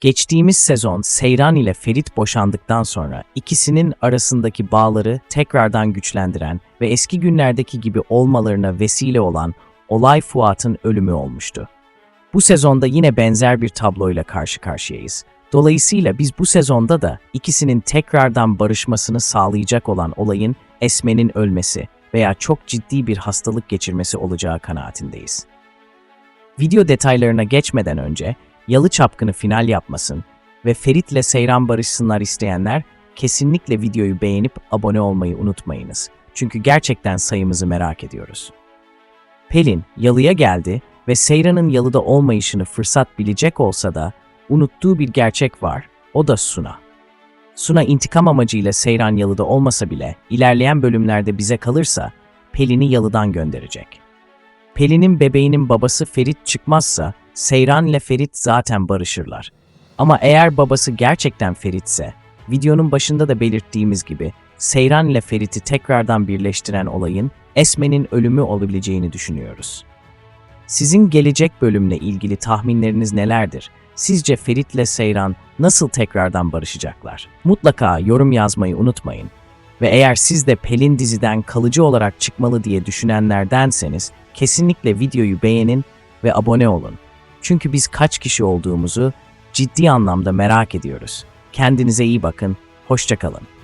Geçtiğimiz sezon Seyran ile Ferit boşandıktan sonra ikisinin arasındaki bağları tekrardan güçlendiren ve eski günlerdeki gibi olmalarına vesile olan olay Fuat'ın ölümü olmuştu. Bu sezonda yine benzer bir tabloyla karşı karşıyayız. Dolayısıyla biz bu sezonda da ikisinin tekrardan barışmasını sağlayacak olan olayın Esme'nin ölmesi veya çok ciddi bir hastalık geçirmesi olacağı kanaatindeyiz. Video detaylarına geçmeden önce Yalı Çapkını final yapmasın ve Ferit'le Seyran barışsınlar isteyenler kesinlikle videoyu beğenip abone olmayı unutmayınız. Çünkü gerçekten sayımızı merak ediyoruz. Pelin Yalı'ya geldi ve Seyran'ın Yalı'da olmayışını fırsat bilecek olsa da unuttuğu bir gerçek var, o da Suna. Suna intikam amacıyla Seyran Yalı'da olmasa bile ilerleyen bölümlerde bize kalırsa Pelin'i Yalı'dan gönderecek. Pelin'in bebeğinin babası Ferit çıkmazsa Seyran ile Ferit zaten barışırlar. Ama eğer babası gerçekten Ferit'se, videonun başında da belirttiğimiz gibi Seyran ile Ferit'i tekrardan birleştiren olayın Esme'nin ölümü olabileceğini düşünüyoruz. Sizin gelecek bölümle ilgili tahminleriniz nelerdir? Sizce Ferit ile Seyran nasıl tekrardan barışacaklar? Mutlaka yorum yazmayı unutmayın. Ve eğer siz de Pelin diziden kalıcı olarak çıkmalı diye düşünenlerdenseniz kesinlikle videoyu beğenin ve abone olun. Çünkü biz kaç kişi olduğumuzu ciddi anlamda merak ediyoruz. Kendinize iyi bakın, hoşçakalın.